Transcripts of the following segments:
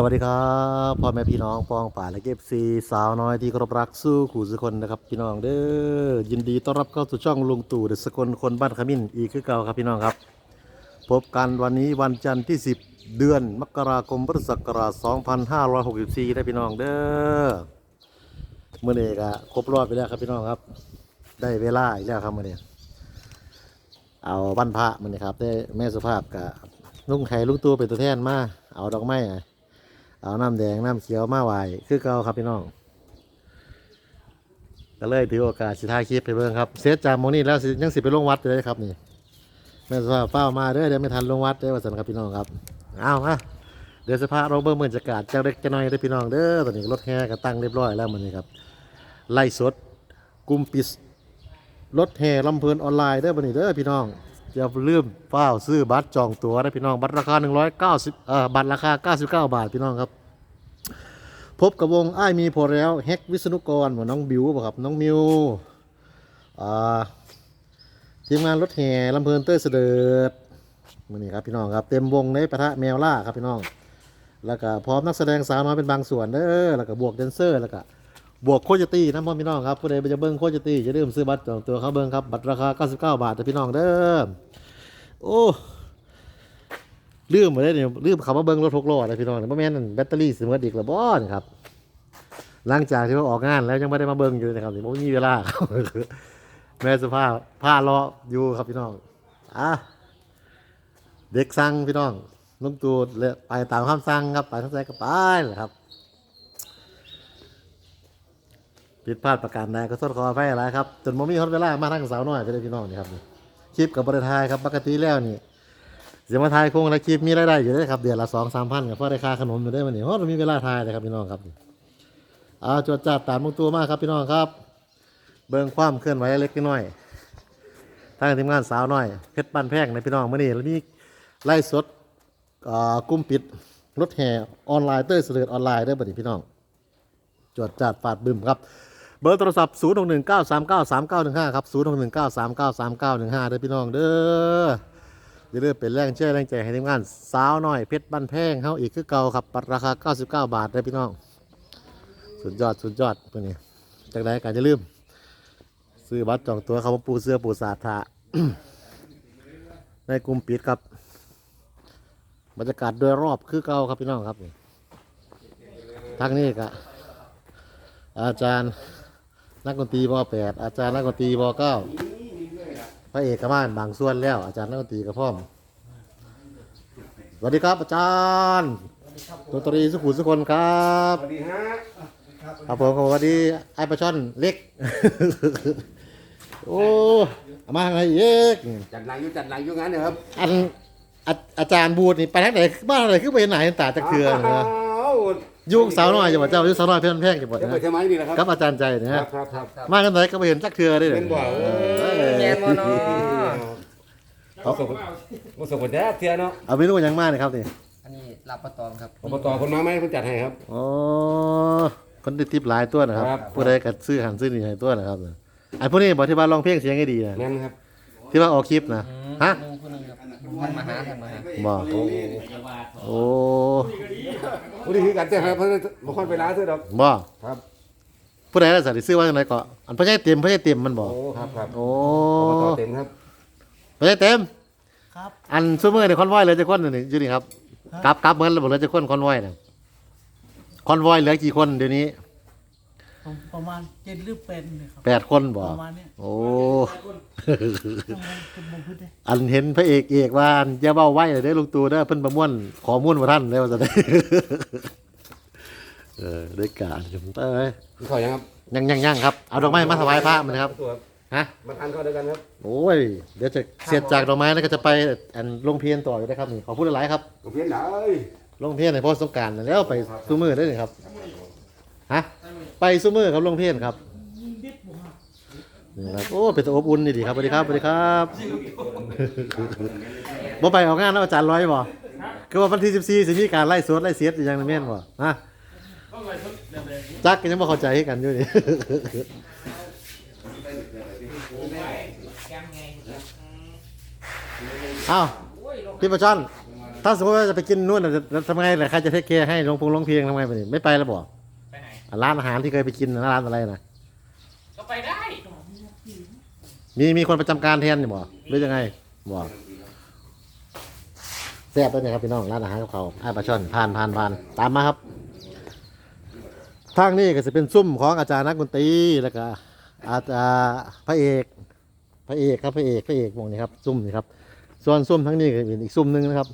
สวัสดีครับพ่อแม่พี่น้องปองป่าและเก็บซีสาวน้อยที่เคารพรักสู้ขู่สุคนนะครับพี่น้องเด้อยินดีต้อนรับเข้าสู่ช่องลุงตู่เดอะสกลคนบ้านขมิ้นอีกคือเก่าครับพี่น้องครับ พบกันวันนี้วันจันทร์ที่ 10 เดือนมกราคมพุทธศักราช2564ได้พี่น้องเด้อเมื่อนี้ก็ครบรอบไปแล้วครับพี่น้องครับ ได้เวลาอีกแล้วครับเมื่อนี้เอาบ้านพระมันนี่ครับได้แม่สุภาพกับลุงไข่ลุงตู่เป็นตัวแทนมาเอาดอกไม้ เอาน้ำแดงน้ำเขียวมาไหวคือเก่าครับพี่น้อง ก็เลยถือโอกาสสิท้าคลิปไปเบิ่งครับเซตจากโมนี้แล้วยังสิไปลงวัดเลยครับนี่แม่สภาพเฝ้ามาเด้อเดี๋ยวไม่ทันลงวัดเด้อว่าสันครับพี่น้องครับเอาฮะเดี๋ยวสภาพเราเบิ่งบรรยากาศเจ้าเล็กเจ้าน้อยเด้พี่น้องเด้อตอนนี้รถแห่ก็ตั้งเรียบร้อยแล้วมันนี่ครับไล่สดกุมปิดรถแห่ลำเพลินออนไลน์เด้อบันนี้เด้อพี่น้อง อย่าลืมเฝ้าซื้อบัตรจองตั๋วนะพี่น้องบัตรราคา 190เอ่อบัตรราคา 99 บาทพี่น้องครับ พบกับวงอ้ายมีพอแล้วแฮกวิศนุกรหมอน้องบิวบ่ครับน้องมิวอ่าทีมงานรถแห่ลำเพลินเต้ยเสด็จมือนี้ครับพี่น้องครับเต็มวงในปะทะแมวล่าครับพี่น้อง แล้วก็พร้อมนักแสดงสาวน้อยเป็นบางส่วนเด้อแล้วก็บวกแดนเซอร์แล้วก็ บวกโคจิตี้นะพ่อพี่น้องครับผู้ใดจะเบิ้งโคจิตี้จะลืมซื้อบัตรจองตัวเขาเบิ้งครับบัตรราคา 99 บาทแต่พี่น้องเด้อโอ้ลืมไปได้เนี่ยลืมคำว่าเบิ้งรถหกล้อนะพี่น้องเนี่ยบ่แม่นแบตเตอรี่สมดอีกแล้วบ่นี่ครับหลังจากที่ว่าออกงานแล้วยังไม่ได้มาเบิ่งอยู่นะครับนี่ผมมีเวลาแม่สภาพผ้ารออยู่ครับพี่น้องอะเด็กสั่งพี่น้องลุงตูดเลยไปตามคำสั่งครับไปทั้งใจก็ไปแหละครับ ผิดพลาดประการใดก็โทษขออภัยอะไรครับจนมมีฮอตเวลามาทั้งสาวน้อยก็ได้พี่น้องนี่ครับนี่คลิปกับบริทายครับปกติแล้วนี่เสียมาทายคงละคลิปมีรายได้อยู่ได้ครับเดือนละสองสามพันกับพ่อได้ค่าขนมอยู่ได้มันนี่ฮอตมีเวลาทายเลยครับพี่น้องครับเอาจวดจัดตามมุงตัวมากครับพี่น้องครับ เบิ่งความเคลื่อนไหวเล็กน้อยทางทีมงานสาวน้อยเพชรปั้นแพงในพี่น้องมื่อนี้แล้วนี่ไล่สดกลุ่มปิดรถแห่ออนไลน์เต้ยเสด็จออนไลน์ได้บัดนี้พี่น้องจวดจัดฟาดบึมครับ เบอร์โทรศัพท์ 0 6 1 9 3 9 3 9 1 5 ครับ 0 6 1 9 3 9 3 9 1 5เด้อพี่น้องเด้ออย่าลืมเป็นแรงเชื่อแรงใจให้ทีมงานสาวหน้อยเพชรบ้านแพงเฮาอีกคือเก่าครับปัดราคา 99 บาทเด้พี่น้อง สุดยอดสุดยอดตัวนี้จากไหนกันจะลืม ซื้อบัตรจองตัวเขาปูเสื้อปูสาดทาในกลุ่มปิดครับบรรยากาศโดยรอบคือเก่าครับพี่น้องครับทางนี้ก็อาจารย์ นักดนตรีบแปดอาจารย์นักดนตรีบเก้าพระเอกกบ้านบางส่วนแล้ว อาจารย์นักดนตรีกับพ่อมสวัสดีครับอาจารย์ดนตรีสุขุมสุคนครับสวัสดีฮะครับผมสวัสดีไอ้ปลาช่อนเล็ก โอ้เอามาอะไรเอกจัดหลังอยู่จัดหลังอยู่งั้นเหรอครับ อันอาอาจารย์บูดนี่ไปทางไหนบ้านอะไรขึ้นไปไหนตาจะเคือนะอ้าว ยุ่งสาวน้อยจังหวัดเจ้ายุ่งสาวน้อยเพื่อนแพงจังหวัดจะนะไปทำไมนี่แหละครับกับอาจารย์ใจนะครัฮะบครับครับครับมากันไหนก็ไปเห็นจักเคือได้เลยเป็นบ่อเออแมนบ่เนาะเขาส่งมาส่งคนแท้เทียเนาะเอาเมนูอย่างมากเลยครับนี่อันนี้ลาบปะตองครับอบตคนมาไหมคนจัดให้ครับโอ้คนได้ทิปหลายตัวนะครับครับ ผู้ใดกัดซื้อหันซื้อนี่ให้ตัวนะครับไอ้พวกนี้บอกที่ว่าร้องเพลงเสียงให้ดีนะแม่นครับที่ว่าออกคลิปนะฮะ หนึ่งคนหนึ่งครับ ท่านมาหาท่านมาหาบอกโอ้โอ้ผู้ที่คือกันเจ้ครับเพราะบางคนไปร้านซื้อดอกบอกครับผู้ใดล่ะสัตว์ซื้อว่าจังไดก็อันพระเจ้าเต็มพระเจ้าเต็มมันบอกโอ้ครับครับโอ้อบตเต็มครับพระเจ้าเต็มครับอันซูเมอร์เนี่ยคอนวอยเหลือจะคนนี่อยู่นี่ครับกลับกลับเหมือนเหลือจะคนคอนวอยนะคอนวอยเหลือกี่คนเดี๋ยวนี้ ผมประมาณเจ็ดหรือเป็นเนี่ยครับ แปดคนบปอกระมาณเนี้ย โอ้ประมาณเป็นบงพื้นเนี่ยอันเห็นพระเอกเอกว่าอย่าเบ้าไว้เลยเด้อลุงตู่เด้อเพิ่นประมวลขอมูลมาท่านได้ว่าจะได้ เออได้การจุ่มเต้ยมีขอยังครับยังยังยังครับเอาดอกไม้มาถวายพระมันครับตัวครับฮะมาทานข้าวด้วยกันครับโอ้ยเดี๋ยวจะเสร็จจากดอกไม้แล้วก็จะไปอันลงเพียนต่ออยู่นะครับนี่ขอพูดหลายๆครับผมเพี้ยนไหนลงเพียนในพ่อสงกรารแล้วไปซูมือได้เลยครับฮะ ไปซูมือครับลงเพียนครับนี่ครับโอ้เป็นตัวอบอุ่นนี่ดีครับสวัสดีครับสวัสดีครับบ่ไปออกงานแล้วอาจารย์ร้อยบ่คือว่าวันที่ 14สิมีการไล่สดไล่เสียดอย่างนั้นแม่นบ่ฮะจักก็ยังบ่เข้าใจให้กันอยู่นี่เอ้าพี่ประชันถ้าสมมติว่าจะไปกินนู่นน่ะจะทำไงล่ะใครจะเทคแคร์ให้ลงพงลงเพียงทำไงไปนี่ไม่ไปแล้วบอก ร้านอาหารที่เคยไปกินนะร้านอะไรนะก็ไปได้มีมีคนประจำการแทนอยู่บ่หรือยังไงบ่แซ่บด้วยนะครับพี่น้องร้านอาหารกับเขาไอ้ปลาช่อนผ่านผ่านผ่านตามมาครับ ทางนี้ก็จะเป็นซุ่มของอาจารย์นักดนตรีแล้วก็อาจารย์พระเอกพระเอกครับพระเอกพระเอกวงนี้ครับซุ่มนี่ครับ ส่วนซุ่มทั้งนี้ก็เป็นอีกซุ่มหนึงนะครับ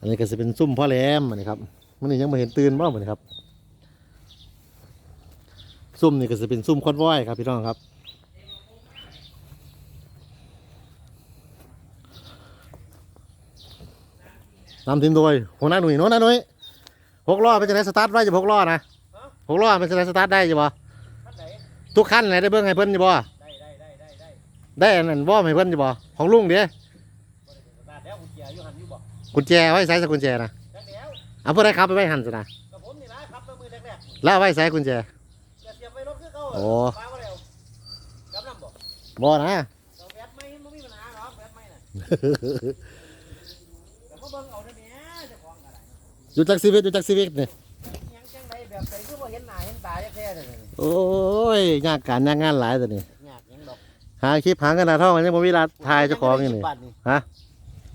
อันนี้ก็จะเป็นซุ่มพ่อแหลมอันนี้ครับมันนี่ยังไม่เห็นตื่นบ้างเหมือนครับ ซุ่มนี่ก็จะเป็นซุ่มคอนวอยครับพี่น้องครับ นำทีมโดยหัวหน้าหนุ่ยโน้นนะหนุ่ยหกล้อเป็นจะได้สตาร์ทไว้จะหกล้อนะหกล้อเป็นจะได้สตาร์ทได้จะบ่ทุกขั้นเลยได้เบิ้งให้เพิ่นจะบ่ได้อันนั้นบ่ให้เพิ่นจะบ่ของลุงเด้กุญแจไว้ใส่สักกุญแจนะเอาผู้ใดขับไปไว้หันสินะแล้วเอาไว้ใส่กุญแจ โอ้บ่นะอยู่จักชีวิตอยู่จักชีวิตนี่โอ้ยยากการยากงานหลายตัวนี้หาคลิปหาเงินหาทองยังบ่มีเวลาถ่ายเจ้าของอยู่นี่ฮะ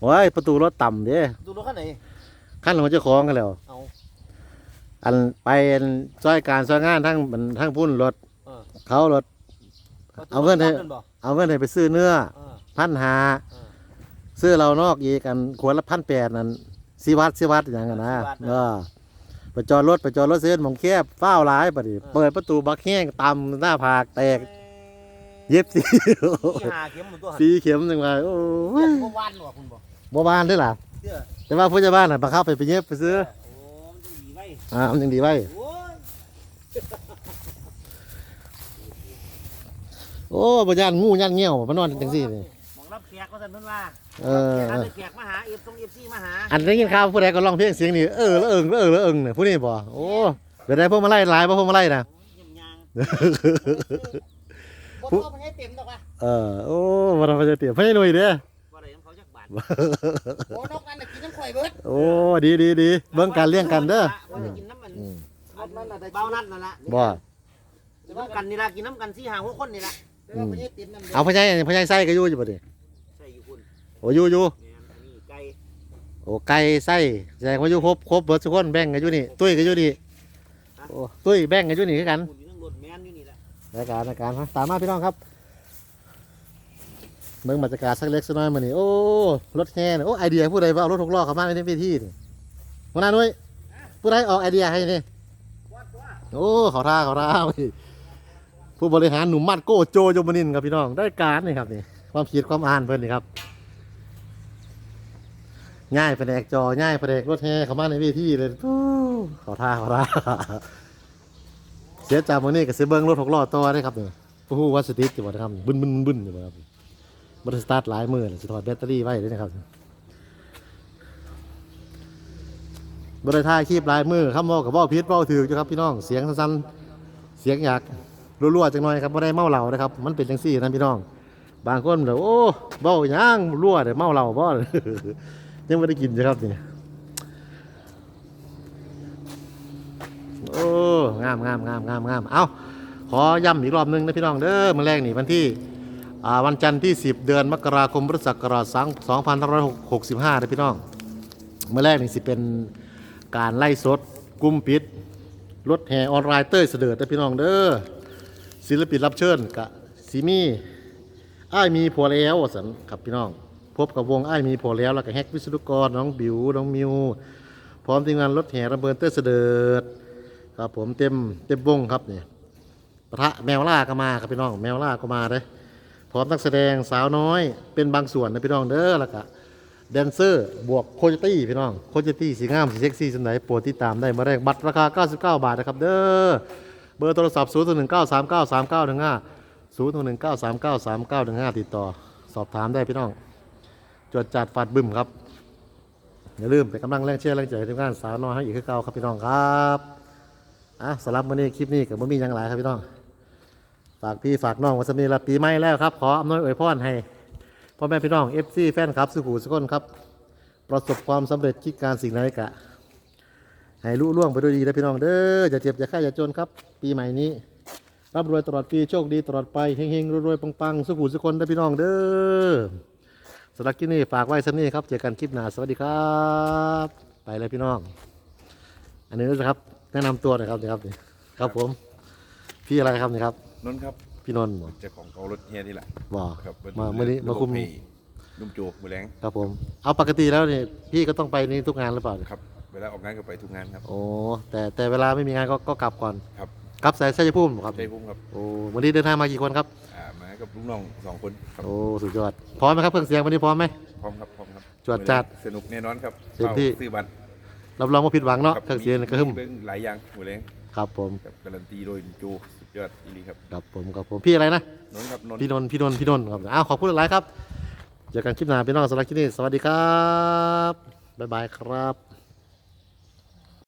โอ้ยประตูรถต่ำเด้ดูรถคันไหนขั้นของเจ้าของกันแล้วเอาอันไปซอยการซอยงานทั้งมันทั้งพุ่นรถ เออเขารถ เอาเงินให้บ่เอาเงินให้ไปซื้อเนื้อเออพันหาเออซื้อเรานอกอีกกันขวดละพันแปดนั่นสิวัดสิวัดอย่างกันนะสิวัดนะเออไปจอดรถไปจอดรถเส้นหมองแคบเฝ้าวหลายปะดิเปิดประตูบักแห้งตำหน้าผากแตก เย็บสีที่หาเข็มหมดตัวหันสีเข็มหนึ่งมาโอ้ยบ่วานหรอคุณบ่บ่บานด้วยล่ะเชื่อแต่ว่าผู้ใหญ่บ้านน่ะบังคับไปไปเย็บไปซื้อโอ้มันดีไว้อ่ามันยังดีไว้ โอ้ยโอ้บ่ย่านงูย่านเงี้ยวมานอนจังซี่นี่หมองรับแขกก็สั่นเพิ่นว่าเออแขกรับแขกมาหาเอฟทรงเอฟซีมาหาอันได้ยินข่าวผู้ใดก็ร้องเพลงเสียงนี่เออละเอิงละเอิงละเอิงเนี่ยผู้นี้บ่โอ้เดี๋ยวได้พวกมาไล่หลายบ่พวกมาไล่นะ เยี่ยมยางบ่โตมันให้เต็มดอกว่ะเออโอ้บ่ทำจะเตียบให้หน่อยเด้อบ่ได้ของเขาจักบาทโอ้นกอันน่ะกินน้ำข่อยเบิดโอ้ดีดีดีเบิ่งการเลี้ยงกันเด้อว่าจะกินน้ำมันอืมอันนั้นน่ะได้เบานั่นน่ะละบ่กินน้ำกันนี่ละกินน้ำกันสี่ห้าหกคนนี่ละ แต่ว่าบ่ให้เต็มน้ำเดียวเอาพญายพญายไส้ก็อยู่อยู่บ่ดิใส่อยู่คุณโอ้อยู่อยู่แม่นอันนี้ไก่โอ้ไก่ไส้แสดงว่าอยู่ครบครบเบิดทุกคนแบ่งกันอยู่นี่ตุ้ยก็อยู่นี่โอ้ตุ้ยแบ่งกันอยู่นี่คือกันคุณอยู่ทั้งรถแม่นอยู่นี่ละรายการรายการฮะตามมาพี่น้องครับเบิ่งบรรยากาศสักเล็กสักน้อยมื้อนี้โอ้รถแห่เนี่ยโอ้ไอเดียผู้ใดว่าเอารถหกล้อเข้ามาในเวทีนี่หัวหน้าหน่วยผู้ใดออกไอเดียให้นี่ วัดว่า โอ้เขาท่าเขาท่าเว้ย ผู้บริหารหนุ่มมัดโก้โจโยมนินครับพี่น้องได้การนี่ครับนี่ความคิดความอ่านเพิ่อนนี่ครับง่ายแผนกจอง่ายแผนกรถแห่เข้ามาในเวทีเลยโอ้ขาท่าขาท่าเสียจากมือนี้ก็สิเบิ่งรถหกล้อต่อได้ครับนี่ผู้ว่าสติดอยู่บ่นะครับบึ้นบึ้นบึ้นอยู่บ่ครับบ่ได้สตาร์ทหลายมือเลยสิถอดแบตเตอรี่ไว้ด้วยนะครับบ่ได้ถ่ายคลิปลายมือคำเว้ากับว้าผิดเว้าถูกอยู่ครับพี่น้องเสียงสั้นๆเสียงอยาก รัวๆจังหน่อยครับบ่ได้เมาเหล้านะครับ มันเป็นจังซี่นะพี่น้อง บางคนแบบโอ้เบ้าหยังรั่วเดี๋ยวเมาเหล้าบ่ยังไม่ได้กินใช่ครับนี่โอ้งามงามงามงามงามเอาขอย้ำอีกรอบนึงนะพี่น้องเด้อมื้อแรกนี่วันที่วันจันทร์ที่ 10 เดือนมกราคมพุทธศักราช2565นะพี่น้องเมื่อแรกนี่สิเป็นการไล่สดกลุ่มปิดรถแห่ออนไลน์เต้ยเสด็จนะพี่น้องเด้อ ศิลปินรับเชิญกะซีมี่อ้ายมีผัวแล้วสันครับพี่น้อง พบกับวงอ้ายมีผัวแล้วแล้วก็แฮกวิศนุกรน้องบิวน้องมิว พร้อมทีมงานรถแห่ระเบิดเตอร์เสดิร์ดครับผมเต็มเต็มวงครับเนี่ปะทะแมวล่าก็มาครับพี่น้อง แมวล่าก็มาเลยพร้อมนักแสดงสาวน้อยเป็นบางส่วนนะพี่น้องเด้อแล้วก็แดนเซอร์ บวกโคโจตี้พี่น้อง โคโจตี้สีงามสีเซ็กซี่สันไหนโปรดติดตามได้มาแรกบัตรราคา 99 บาทนะครับเด้อ เบอร์โทรศัพท์ 0 1 9 3 9 3 9 1 5 0 1 9 3 9 3 9 1 5 ติดต่อ สอบถามได้พี่น้องจดจัดฟัดบึ้มครับ อย่าลืมเป็นกำลังแรงเชียร์แรงใจให้ทีมงานสาวน้อยให้อีกคือเก่าครับพี่น้องครับอะสำหรับวันนี้คลิปนี้กับบ่มีหยังหลายครับพี่น้อง ฝากพี่ฝากน้องวันสมีรับปีใหม่แล้วครับ ขออำนวยอวยพรให้พ่อแม่พี่น้องเอฟซีแฟนครับสุขุสุกคนครับ ประสบความสำเร็จคิดการสิ่งใดกะ ให้ลุล่วงไปด้วยดีนะพี่น้องเด้ออย่าเจ็บอย่าไข้อย่าจนครับ ปีใหม่นี้ร่ำรวยตลอดปีโชคดีตลอดไปเฮงๆรวยๆปังๆสุขุสุขคนนะพี่น้องเด้อสำหรับคลิปนี้ฝากไว้สักนี้ครับเจอกันคลิปหน้าสวัสดีครับ ไปเลยพี่น้อง อันนี้นะครับ แนะนำตัวหน่อยครับนี่ครับนี่ครับผม พี่อะไรครับนี่ครับ นนท์ครับพี่นนท์บ่เจ้าของเการถเฮียนี่แหละบ่ครับมาเมื่อนี้มาคุมระบบให้นุ่มโจมือแรงครับผม เอาปกติแล้วเนี่ยพี่ก็ต้องไปนี่ทุกงานหรือเปล่าครับ เวลาออกงานก็ไปทุกงานครับ โอ้แต่แต่เวลาไม่มีงานก็ก็กลับก่อนครับ กลับสายชัยภูมิเหรอครับใจพุ่มครับ โอ้วันนี้เดินทางมากี่คนครับอ่ามากับลูกน้องสองคนครับโอ้สุดยอดพร้อมไหมครับเครื่องเสียงวันนี้พร้อมไหม พร้อมครับพร้อมครับจวดจัดสนุกแน่นอนครับเต็มที่ ข้าซื้อบัตรรับรองว่าผิดหวังเนาะครับเครื่องเสียงนี่ก็หึ่มเบิ่งหลายอย่างมือแรงครับผมครับการันตีโดยโจสุดยอดอีหลีครับครับผมครับผมพี่อะไรนะ นนท์ครับนนท์ พี่นนท์พี่นนท์พี่นนท์ครับอ้าวขอบคุณหลายๆครับเจอกันคลิปหน้าพี่น้องสำหรับคลิปนี้สวัสดีครับ บ๊ายบายครับ